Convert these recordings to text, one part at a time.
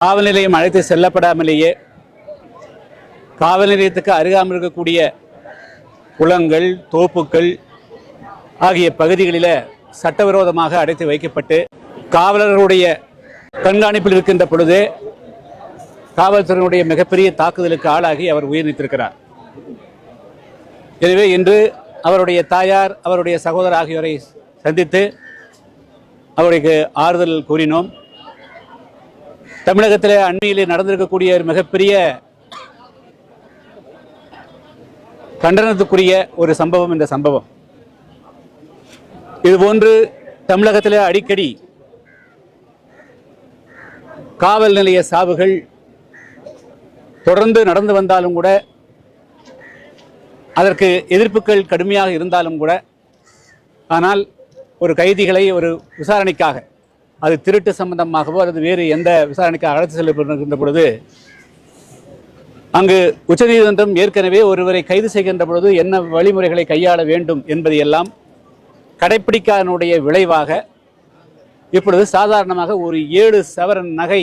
காவல் நிலையம் அழைத்து செல்லப்படாமலேயே காவல் நிலையத்துக்கு அருகாமல் இருக்கக்கூடிய குளங்கள் தோப்புக்கள் ஆகிய பகுதிகளில் சட்டவிரோதமாக அடைத்து வைக்கப்பட்டு காவலர்களுடைய கண்காணிப்பில் இருக்கின்ற பொழுது காவல்துறையினுடைய மிகப்பெரிய தாக்குதலுக்கு ஆளாகி அவர் உயிர்நீத்திருக்கிறார் எனவே இன்று அவருடைய தாயார் அவருடைய சகோதரர் ஆகியோரை சந்தித்து அவருக்கு ஆறுதல் கூறினோம். தமிழகத்தில் அண்மையிலே நடந்திருக்கக்கூடிய ஒரு மிகப்பெரிய கண்டனத்துக்குரிய ஒரு சம்பவம் இந்த சம்பவம். இதுபோன்று தமிழகத்தில் அடிக்கடி காவல் நிலைய சாவுகள் தொடர்ந்து நடந்து வந்தாலும் கூட அதற்கு எதிர்ப்புகள் கடுமையாக இருந்தாலும் கூட ஆனால் ஒரு கைதிகளை ஒரு விசாரணைக்காக அது திருட்டு சம்பந்தமாகவோ அல்லது வேறு எந்த விசாரணைக்காக அழைத்து செல்லப்படுகின்ற பொழுது அங்கு உச்சநீதிமன்றம் ஏற்கனவே ஒருவரை கைது செய்கின்ற பொழுது என்ன வழிமுறைகளை கையாள வேண்டும் என்பதையெல்லாம் கடைப்பிடிக்காதனுடைய விளைவாக இப்பொழுது சாதாரணமாக ஒரு ஏழு சவரன் நகை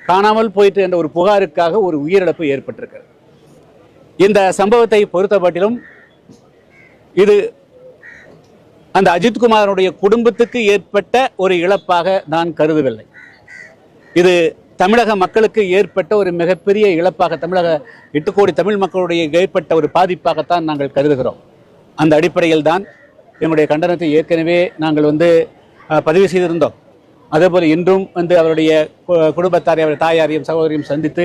காணாமல் போயிட்டு என்ற ஒரு புகாருக்காக ஒரு உயிரிழப்பு ஏற்பட்டிருக்கிறது. இந்த சம்பவத்தை பொறுத்தமட்டிலும் இது அந்த அஜித்குமாரனுடைய குடும்பத்துக்கு ஏற்பட்ட ஒரு இழப்பாக நான் கருதவில்லை. இது தமிழக மக்களுக்கு ஏற்பட்ட ஒரு மிகப்பெரிய இழப்பாக தமிழக எட்டு கோடி தமிழ் மக்களுடைய ஏற்பட்ட ஒரு பாதிப்பாகத்தான் நாங்கள் கருதுகிறோம். அந்த அடிப்படையில் தான் எங்களுடைய கண்டனத்தை ஏற்கனவே நாங்கள் வந்து பதிவு செய்திருந்தோம். அதேபோல் இன்றும் வந்து அவருடைய கு- குடும்பத்தாரை அவருடைய தாயாரையும் சகோதரியும் சந்தித்து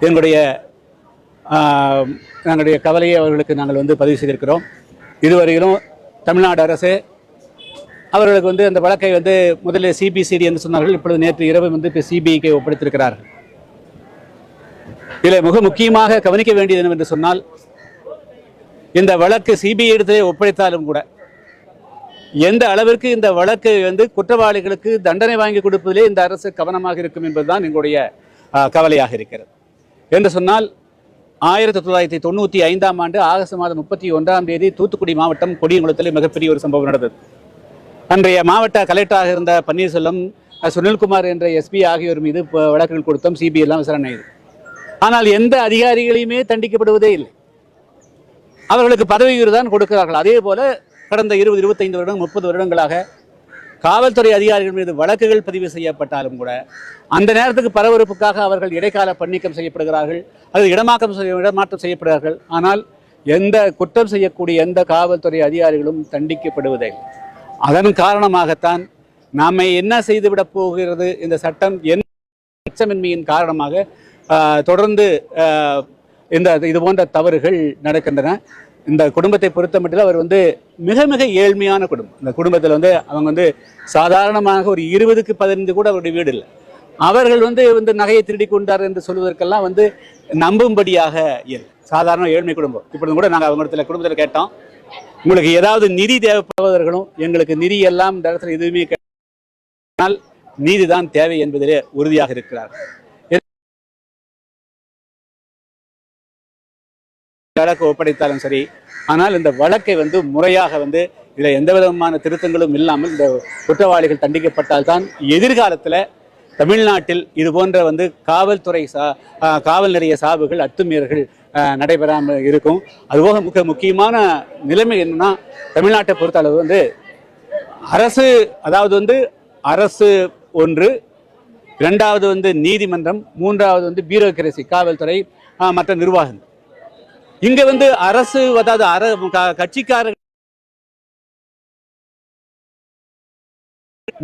எங்களுடைய ஆஹ், எங்களுடைய கவலையை அவர்களுக்கு நாங்கள் வந்து பதிவு செய்திருக்கிறோம். இதுவரையிலும் தமிழ்நாடு அரசு. அவர்களுக்கு வந்து அந்த வழக்கை வந்து முதலில் சிபிசிடி என்று சொன்னார்கள். இப்பொழுது நேற்று இரவு வந்து இப்போ சிபிஐக்கு ஒப்படைத்திருக்கிறார்கள். இதில் மிக முக்கியமாக கவனிக்க வேண்டியது என்னவென்று சொன்னால் இந்த வழக்கு சிபிஐ இடத்திலே ஒப்படைத்தாலும் கூட எந்த அளவிற்கு இந்த வழக்கு வந்து குற்றவாளிகளுக்கு தண்டனை வாங்கி கொடுப்பதிலே இந்த அரசு கவனமாக இருக்கும் என்பதுதான் எங்களுடைய கவலையாக இருக்கிறது. என்று சொன்னால் ஆயிரத்தி தொள்ளாயிரத்தி தொண்ணூற்றி ஐந்தாம் ஆண்டு ஆகஸ்ட் மாதம் முப்பத்தி ஒன்றாம் தேதி தூத்துக்குடி மாவட்டம் கொடியங்குளத்தில் மிகப்பெரிய ஒரு சம்பவம் நடந்தது. அன்றைய மாவட்ட கலெக்டராக இருந்த பன்னீர்செல்வம் சுனில்குமார் என்ற எஸ்பி ஆகியோர் மீது வழக்குகள் கொடுத்தோம் சிபிஐ எல்லாம் விசாரணை ஆனால் எந்த அதிகாரிகளையுமே தண்டிக்கப்படுவதே இல்லை. அவர்களுக்கு பதவி உயர்வு தான் கொடுக்கிறார்கள். அதே போல கடந்த இருபது இருபத்தைந்து வருடம் முப்பது வருடங்களாக காவல்துறை அதிகாரிகள் மீது வழக்குகள் பதிவு செய்யப்பட்டாலும் கூட அந்த நேரத்துக்கு பரபரப்புக்காக அவர்கள் இடைக்கால பணிக்கம் செய்யப்படுகிறார்கள் அல்லது இடமாக்கம் செய்ய இடமாற்றம் செய்யப்படுகிறார்கள். ஆனால் எந்த குற்றம் செய்யக்கூடிய எந்த காவல்துறை அதிகாரிகளும் தண்டிக்கப்படுவதில்லை. அதன் காரணமாகத்தான் நாம என்ன செய்துவிடப் போகிறது இந்த சட்டம் என் அச்சமின்மையின் காரணமாக தொடர்ந்து இந்த இது போன்ற தவறுகள் நடக்கின்றன. இந்த குடும்பத்தை பொறுத்த மட்டும் அவர் வந்து மிக மிக ஏழ்மையான குடும்பம். இந்த குடும்பத்தில் வந்து அவங்க வந்து சாதாரணமாக ஒரு இருபதுக்கு பதினைந்து கூட அவருடைய வீடு இல்லை. அவர்கள் வந்து வந்து நகையை திருடி கொண்டார் என்று சொல்வதற்கெல்லாம் வந்து நம்பும்படியாக இல்லை. சாதாரண ஏழ்மை குடும்பம். இப்பொழுது கூட நாங்கள் அவங்க இடத்துல குடும்பத்தில் கேட்டோம். உங்களுக்கு ஏதாவது நிதி தேவைப்படுவதர்களும் எங்களுக்கு நிதி எல்லாம் இந்த இடத்துல எதுவுமே கிடையாது. ஆனால் நீதிதான் தேவை என்பதிலே உறுதியாக இருக்கிறார் வழக்கு ஒப்படைத்தாலும் சரி ஆனால் இந்த வழக்கை வந்து முறையாக வந்து இதில் எந்த விதமான திருத்தங்களும் இல்லாமல் இந்த குற்றவாளிகள் தண்டிக்கப்பட்டால்தான் எதிர்காலத்தில் தமிழ்நாட்டில் இது போன்ற வந்து காவல்துறை சா காவல் நிறைய சாவுகள் அத்துமீறல்கள் நடைபெறாமல் இருக்கும். அதுபோக மிக முக்கியமான நிலைமை என்னன்னா தமிழ்நாட்டை பொறுத்த அளவு வந்து அரசு அதாவது வந்து அரசு ஒன்று இரண்டாவது வந்து நீதிமன்றம் மூன்றாவது வந்து பியூரோக்ரசி காவல்துறை மற்ற நிர்வாகம். இங்க வந்து அரசு அதாவது அர கட்சிக்காரர் கட்சிக்காரர்கள்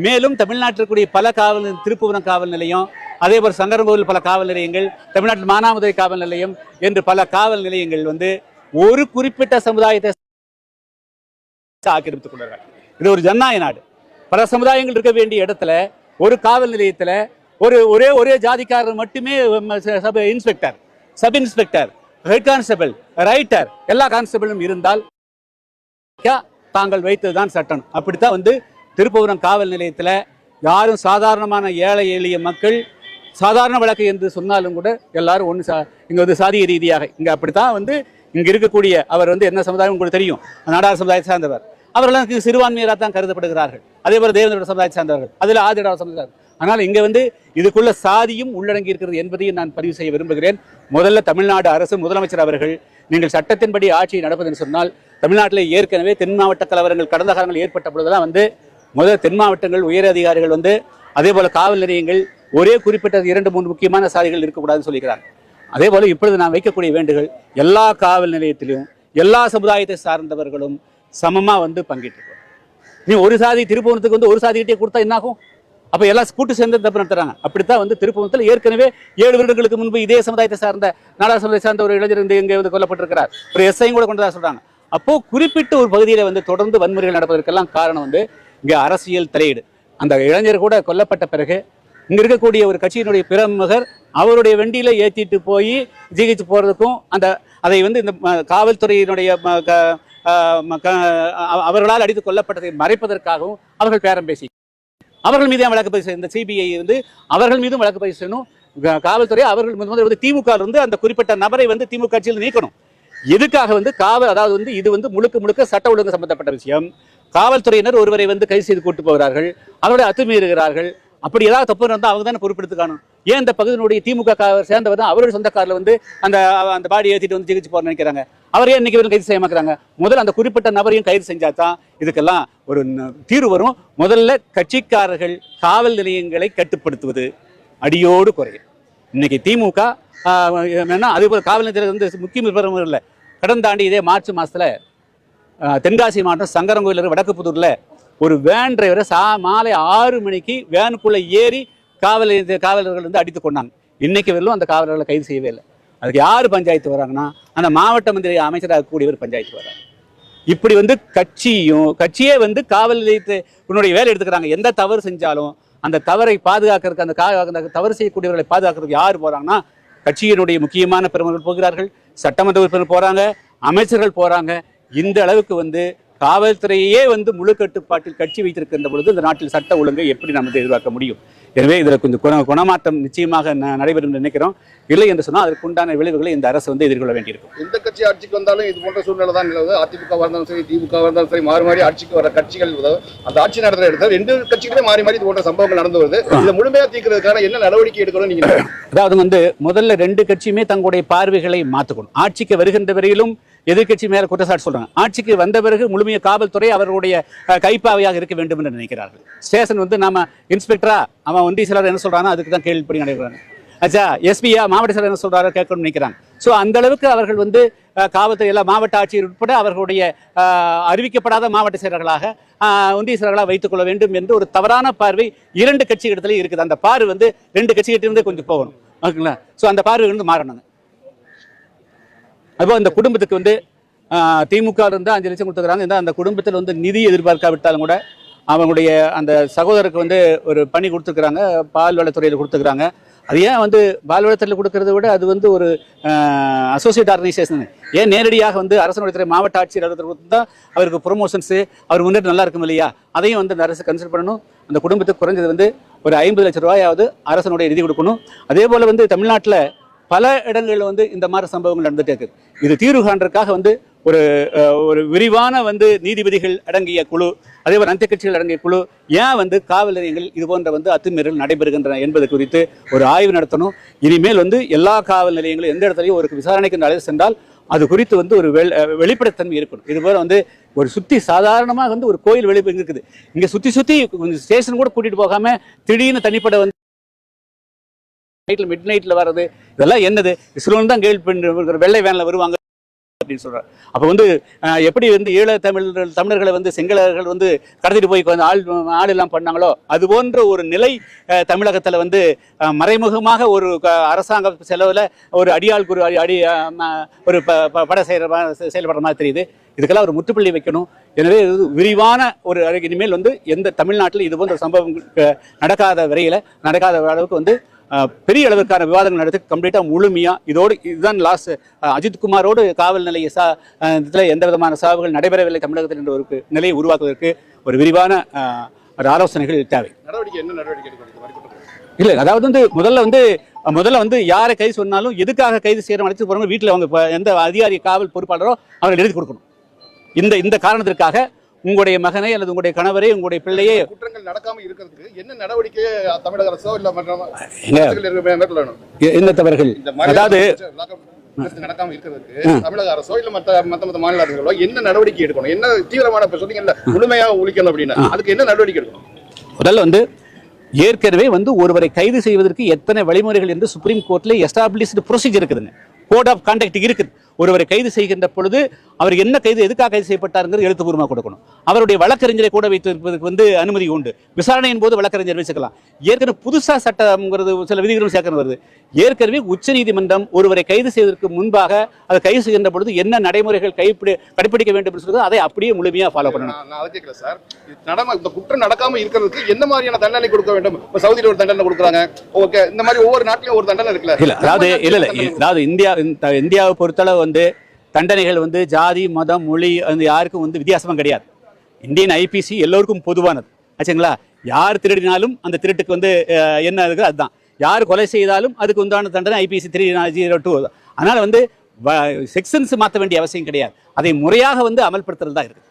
மேலும் தமிழ்நாட்டில் பல காவல் திருப்புவனம் காவல் நிலையம் அதே போல் சங்கரங்கோவில் பல காவல் நிலையங்கள் தமிழ்நாட்டில் மானாமதுரை காவல் நிலையம் என்று பல காவல் நிலையங்கள் வந்து ஒரு குறிப்பிட்ட சமுதாயத்தை ஆக்கிரமித்துக் கொண்டார்கள். இது ஒரு ஜனநாயக நாடு. பல சமுதாயங்கள் இருக்க வேண்டிய இடத்துல ஒரு காவல் நிலையத்துல ஒரு ஒரே ஒரே ஜாதிக்காரர் மட்டுமே sub inspector sub inspector head constable writer எல்லா கான்ஸ்டபிளும் இருந்தால் யா, தாங்கள் வைத்ததுதான் சட்டம். அப்படித்தான் வந்து திருப்பவரம் காவல் நிலையத்தில் யாரும் சாதாரணமான ஏழை எளிய மக்கள் சாதாரண வழக்கு என்று சொன்னாலும் கூட எல்லாரும் ஒன்று சா இங்கே வந்து சாதிய ரீதியாக. இங்கே அப்படித்தான் வந்து இங்கே இருக்கக்கூடிய அவர் வந்து என்ன சமுதாயம் உங்களுக்கு தெரியும்? நாடார் சமுதாயத்தை சார்ந்தவர். அவர்களெல்லாம் சிறுபான்மையராக தான் கருதப்படுகிறார்கள். அதே போல் தேவேந்திர சமுதாயத்தை சார்ந்தவர்கள். அதில் ஆதிடார சமுதாயம். ஆனால் இங்க வந்து இதுக்குள்ள சாதியும் உள்ளடங்கி இருக்கிறது என்பதையும் நான் பதிவு செய்ய விரும்புகிறேன். முதல்ல தமிழ்நாடு அரசு முதலமைச்சர் அவர்கள் நீங்கள் சட்டத்தின்படி ஆட்சியை நடப்பதென்று சொன்னால் தமிழ்நாட்டில் ஏற்கனவே தென் மாவட்ட கலவரங்கள் கடந்த காலங்கள் ஏற்பட்ட பொழுதெல்லாம் வந்து முதல் தென் மாவட்டங்கள் உயர் அதிகாரிகள் வந்து அதே போல காவல் நிலையங்கள் ஒரே குறிப்பிட்ட இரண்டு மூன்று முக்கியமான சாதிகள் இருக்கக்கூடாதுன்னு சொல்லிக்கிறார் அதே போல இப்பொழுது நான் வைக்கக்கூடிய வேண்டுகள் எல்லா காவல் நிலையத்திலும் எல்லா சமுதாயத்தை சார்ந்தவர்களும் சமமா வந்து பங்கேற்றுக்கணும். நீ ஒரு சாதி திருப்பூரத்துக்கு வந்து ஒரு சாதிக்கிட்டே கொடுத்தா என்னாகும்? அப்போ எல்லாம் கூட்டு சேர்ந்து தப்பு நடத்துறாங்க. அப்படித்தான் வந்து திருப்பூரத்தில் ஏற்கனவே ஏழு வருடங்களுக்கு முன்பு இதே சமுதாயத்தை சார்ந்த நாடா சமுதாயத்தை சார்ந்த ஒரு இளைஞர் வந்து இங்கே வந்து கொல்லப்பட்டிருக்கிறார். ஒரு எஸ்ஐயும் கூட கொண்டதாக சொல்றாங்க. அப்போ குறிப்பிட்ட ஒரு பகுதியில் வந்து தொடர்ந்து வன்முறைகள் நடப்பதற்கெல்லாம் காரணம் வந்து இங்கே அரசியல் தலையீடு. அந்த இளைஞர் கூட கொல்லப்பட்ட பிறகு இங்கே இருக்கக்கூடிய ஒரு கட்சியினுடைய பிரமுகர் அவருடைய வண்டியில் ஏற்றிட்டு போய் ஜிஹெச் போகிறதுக்கும் அந்த அதை வந்து இந்த காவல்துறையினுடைய க- ம, க- அவர்களால் அடித்து கொல்லப்பட்டதை மறைப்பதற்காகவும் அவர்கள் பேரம் பேசி அவர்கள் மீது வழக்கு பதிவு செய்ய இந்த சிபிஐ இருந்து அவர்கள் மீதும் வழக்கு பதிவு செய்யணும். காவல்துறை அவர்கள் முதல் வந்து திமுக இருந்து அந்த குறிப்பிட்ட நபரை வந்து திமுக கட்சியில் நீக்கணும். எதுக்காக வந்து காவல் அதாவது வந்து இது வந்து முழுக்க முழுக்க சட்ட ஒழுங்கு சம்பந்தப்பட்ட விஷயம். காவல்துறையினர் ஒருவரை வந்து கைது செய்து கூட்டு போகிறார்கள். அவருடைய அத்துமீறுகிறார்கள். அப்படி ஏதாவது தப்பு இருந்தால் அவங்க தானே பொறுப்பெடுத்து காணும் ஏன் இந்த பகுதியினுடைய திமுக சேர்ந்தவர் தான் அவருடைய சொந்த காரில் வந்து அந்த அந்த பாடி ஏற்றிட்டு வந்து சிகிச்சை போறேன்னு நினைக்கிறாங்க? அவரே இன்னைக்கு வரைக்கும் கைது செய்ய மாட்டாங்க முதல்ல அந்த குறிப்பிட்ட நபரையும் கைது செஞ்சா தான் இதுக்கெல்லாம் ஒரு ந- தீர்வு வரும். முதல்ல கட்சிக்காரர்கள் காவல் நிலையங்களை கட்டுப்படுத்துவது அடியோடு குறையும். இன்னைக்கு திமுக ஆஹ், என்ன அதே காவல் நிலையத்தில் வந்து முக்கிய பிரமுகர் இல்லை. கடந்த ஆண்டு இதே மார்ச் மாசத்துல தென்காசி மாவட்டம் சங்கரங்கோயில் வடக்கு ஒரு வேன் டிரைவரை சா மாலை ஆறு மணிக்கு வேனுக்குள்ளே ஏறி காவல் காவலர்கள் வந்து அடித்து கொண்டாங்க. இன்னைக்கு வரலும் அந்த காவலர்களை கைது செய்யவே இல்லை. அதுக்கு யார் பஞ்சாயத்து வராங்கன்னா அந்த மாவட்ட மந்திரி அமைச்சராக கூடியவர் பஞ்சாயத்து வராங்க இப்படி வந்து கட்சியும் கட்சியே வந்து காவல் நிலையத்தை உன்னுடைய வேலை எடுத்துக்கிறாங்க. எந்த தவறு செஞ்சாலும் அந்த தவறை பாதுகாக்கிறதுக்கு அந்த கா அந்த தவறு செய்யக்கூடியவர்களை பாதுகாக்கிறதுக்கு யார் போகிறாங்கன்னா கட்சியினுடைய முக்கியமான பெருமர்கள் போகிறார்கள் சட்டமன்ற உறுப்பினர் போகிறாங்க அமைச்சர்கள் போகிறாங்க இந்த அளவுக்கு வந்து காவல்துறையே வந்து முழு கட்டுப்பாட்டில் கட்சி வைத்திருக்கின்ற பொழுது இந்த நாட்டில் சட்ட ஒழுங்கை எப்படி நம்ம எதிர்பார்க்க முடியும்? எனவே இதில் கொஞ்சம் குண குணமாற்றம் நிச்சயமாக நடைபெறும் நினைக்கிறோம். இல்லை என்று சொன்னால் அதற்கு உண்டான விளைவுகளை இந்த அரசு வந்து எதிர்கொள்ள வேண்டியிருக்கும். எந்த கட்சி ஆட்சிக்கு வந்தாலும் இது போன்ற சூழ்நிலை தான் நிலவுது. அதிமுக இருந்தாலும் சரி திமுக இருந்தாலும் சரி மாறி மாறி ஆட்சிக்கு வர கட்சிகள் உதவு. அந்த ஆட்சி நடத்துற இடத்துல ரெண்டு கட்சிகளே மாறி மாறி இது போன்ற சம்பவங்கள் நடந்து வருது. இதை முழுமையா தீர்க்கிறதுக்கான என்ன நடவடிக்கை எடுக்கணும் நீங்க நினைக்கிறீங்க? அதாவது வந்து முதல்ல ரெண்டு கட்சியுமே தங்களுடைய பார்வைகளை மாற்றணும் ஆட்சிக்கு வருகின்ற வரையிலும் எதிர்க்கட்சி மேல குற்றச்சாட்டு சொல்றாங்க. ஆட்சிக்கு வந்த பிறகு முழுமைய காவல்துறை அவர்களுடைய கைப்பாவையாக இருக்க வேண்டும் என்று நினைக்கிறார்கள். ஸ்டேஷன் வந்து நாம இன்ஸ்பெக்டரா அவன் ஒன்றிய செயலர் என்ன சொல்றானோ அதுக்கு தான் கேள்விப்படி நடைபெறாங்க. ஆச்சா எஸ்பியா மாவட்ட செயலர் என்ன சொல்றாரோ கேட்கணும்னு நினைக்கிறாங்க. ஸோ அந்த அளவுக்கு அவர்கள் வந்து காவல்துறை எல்லாம் மாவட்ட ஆட்சியர் உட்பட அவர்களுடைய அஹ், அறிவிக்கப்படாத மாவட்ட செயலர்களாக ஒன்றிய செயலர்களாக வைத்துக் கொள்ள வேண்டும் என்று ஒரு தவறான பார்வை இரண்டு கட்சிகளிடத்துல இருக்குது. அந்த பார்வை வந்து ரெண்டு கட்சிகிட்ட இருந்தே கொஞ்சம் போகணும். ஓகேங்களா? ஸோ அந்த பார்வை வந்து மாறணுங்க அப்போ இந்த குடும்பத்துக்கு வந்து திமுக இருந்து அஞ்சு லட்சம் கொடுத்துக்கிறாங்க இந்த அந்த குடும்பத்தில் வந்து நிதி எதிர்பார்க்காவிட்டாலும் கூட அவங்களுடைய அந்த சகோதரருக்கு வந்து ஒரு பணி கொடுத்துருக்குறாங்க. பால்வளத்துறையில் கொடுத்துருக்குறாங்க. அது ஏன் வந்து பால்வளத்துறையில் கொடுக்கறத விட அது வந்து ஒரு அசோசியேட் ஆர்கனைசேஷன் ஏன் நேரடியாக வந்து அரசனுடைய துறை மாவட்ட ஆட்சியர் அலுவலகத்தில் தான் அவருக்கு ப்ரொமோஷன்ஸு அவர் முன்னேற்றம் நல்லா இருக்கும் இல்லையா? அதையும் வந்து அந்த அரசு கன்சிடர் பண்ணணும். அந்த குடும்பத்துக்கு குறைஞ்சது வந்து ஒரு ஐம்பது லட்சம் ரூபாயாவது அரசனுடைய நிதி கொடுக்கணும். அதே போல் வந்து தமிழ்நாட்டில் பல இடங்களில் வந்து இந்த மாதிரி சம்பவங்கள் நடந்துகிட்டே இருக்குது இது தீர்வு காண்றதுக்காக வந்து ஒரு ஒரு விரிவான வந்து நீதிபதிகள் அடங்கிய குழு அதே போல் அனைத்து கட்சிகள் அடங்கிய குழு ஏன் வந்து காவல் நிலையங்கள் இது போன்ற வந்து அத்துமீறல் நடைபெறுகின்றன என்பது குறித்து ஒரு ஆய்வு நடத்தணும். இனிமேல் வந்து எல்லா காவல் நிலையங்களும் எந்த இடத்துலையும் ஒரு விசாரணைக்கு அழைத்து சென்றால் அது குறித்து வந்து ஒரு வெளிப்படைத்தன்மை இருக்கணும் இது போல வந்து ஒரு சுற்றி சாதாரணமாக வந்து ஒரு கோயில் வெளிப்பு இருக்குது. இங்க சுத்தி சுற்றி ஸ்டேஷன் கூட கூட்டிட்டு போகாம திடீர்னு தனிப்பட வந்து நைட்டில் மிட் நைட்டில் வர்றது இதெல்லாம் என்னது? இஸ்ரோன் தான் கேள்வி பண்ணி வெள்ளை வேனில் வருவாங்க அப்படின்னு சொல்கிறார் அப்போ வந்து எப்படி வந்து ஈழ தமிழர்கள் தமிழர்களை வந்து செங்கலர்கள் வந்து கடத்திட்டு போய் கொஞ்சம் ஆள் ஆள் எல்லாம் பண்ணாங்களோ அது போன்ற ஒரு நிலை தமிழகத்தில் வந்து மறைமுகமாக ஒரு க- அரசாங்க செலவில் ஒரு அடியாள் குரு அடி அடி ஒரு ப- ப- பட செயல்படுற மாதிரி தெரியுது. இதுக்கெல்லாம் ஒரு முற்றுப்புள்ளி வைக்கணும். எனவே விரிவான ஒரு அழகு இனிமேல் வந்து எந்த தமிழ்நாட்டில் இது போன்ற சம்பவம் நடக்காத வரையில் நடக்காத அளவுக்கு வந்து பெரிய அளவிற்கான விவாதங்கள் நடத்தி கம்ப்ளீட்டாக முழுமையாக இதோடு இதுதான் லாஸ்ட் அஜித் குமாரோடு காவல் நிலைய சா இதுல எந்த விதமான சாவுகள் நடைபெறவில்லை தமிழகத்தில் என்ற ஒரு நிலையை உருவாக்குவதற்கு ஒரு விரிவான ஒரு ஆலோசனைகள் தேவை. நடவடிக்கை என்ன நடவடிக்கை? இல்லை அதாவது வந்து முதல்ல வந்து முதல்ல வந்து யாரை கைது சொன்னாலும் எதுக்காக கைது செய்யறோம் அழைத்து போறவங்க வீட்டில் அவங்க எந்த அதிகாரி காவல் பொறுப்பாளரோ அவர்கள் எழுதி கொடுக்கணும். இந்த இந்த காரணத்திற்காக உங்களுடைய மகனை அல்லது உங்களுடைய கணவரை உங்களுடைய பிள்ளையை. குற்றங்கள் நடக்காம இருக்கிறதுக்கு என்ன நடவடிக்கை தமிழக அரசோ இல்ல என்ன தவறுகள்? அதாவது நடக்காம இருக்கிறதுக்கு தமிழக அரசோ இல்ல மத்த மத்த மத்த மாநில அரசுகளோ என்ன நடவடிக்கை எடுக்கணும்? என்ன தீவிரமான சொன்னீங்கல்ல முழுமையா ஒழிக்கணும் அப்படின்னு. அதுக்கு என்ன நடவடிக்கை எடுக்கணும்? முதல்ல வந்து ஏற்கனவே வந்து ஒருவரை கைது செய்வதற்கு எத்தனை வழிமுறைகள் என்று சுப்ரீம் கோர்ட்ல எஸ்டாப்ளிஷ்டு ப்ரொசீஜர் இருக்குதுங்க. கோட் ஆஃப் கான்டாக்ட் இருக்குது. ஒருவரை கைது செய்கின்ற பொழுது அவர் என்ன கைது எதுக்காக கைது செய்யப்பட்டாருங்கிறது எழுத்துப்பூர்வமாக கொடுக்கணும். அவருடைய வழக்கறிஞரை கூட வைத்திருப்பதற்கு வந்து அனுமதி உண்டு. விசாரணையின் போது வழக்கறிஞர் வச்சுக்கலாம் ஏற்கனவே புதுசா சட்டம்ங்கிறது சில விதிகளும் சேர்க்கணும் வருது. ஏற்கனவே உச்சநீதிமன்றம் ஒருவரை கைது செய்வதற்கு முன்பாக அதை கைது செய்கின்ற பொழுது என்ன நடைமுறைகள் கைப்பிடி கடைப்பிடிக்க வேண்டும் என்று சொல்றது அதை அப்படியே முழுமையாக ஃபாலோ பண்ணணும். சார். நடம இந்த குற்றம் நடக்காம இருக்கிறதுக்கு என்ன மாதிரியான தண்டனை கொடுக்க வேண்டும்? சவுதியில ஒரு தண்டனை கொடுக்குறாங்க. ஓகே இந்த மாதிரி ஒவ்வொரு நாட்டிலும் ஒரு தண்டனை இருக்குல்ல? இல்ல அதாவது இல்ல இல்ல அதாவது இந்தியா இந்த இந்தியாவை பொறுத்தளவு வந்து தண்டனைகள் வந்து ஜாதி மதம் மொழி வந்து யாருக்கும் வந்து வித்தியாசமும் கிடையாது. இந்தியன் ஐபிசி எல்லோருக்கும் பொதுவானது. ஆச்சுங்களா? யார் திருடினாலும் அந்த திருட்டுக்கு வந்து என்ன இருக்குது அதுதான். யார் கொலை செய்தாலும் அதுக்கு உண்டான தண்டனை ஐபிசி த்ரீ ஜீரோ டூ அதனால் வந்து செக்ஷன்ஸ் மாற்ற வேண்டிய அவசியம் கிடையாது. அதை முறையாக வந்து அமல்படுத்துறது தான் இருக்குது.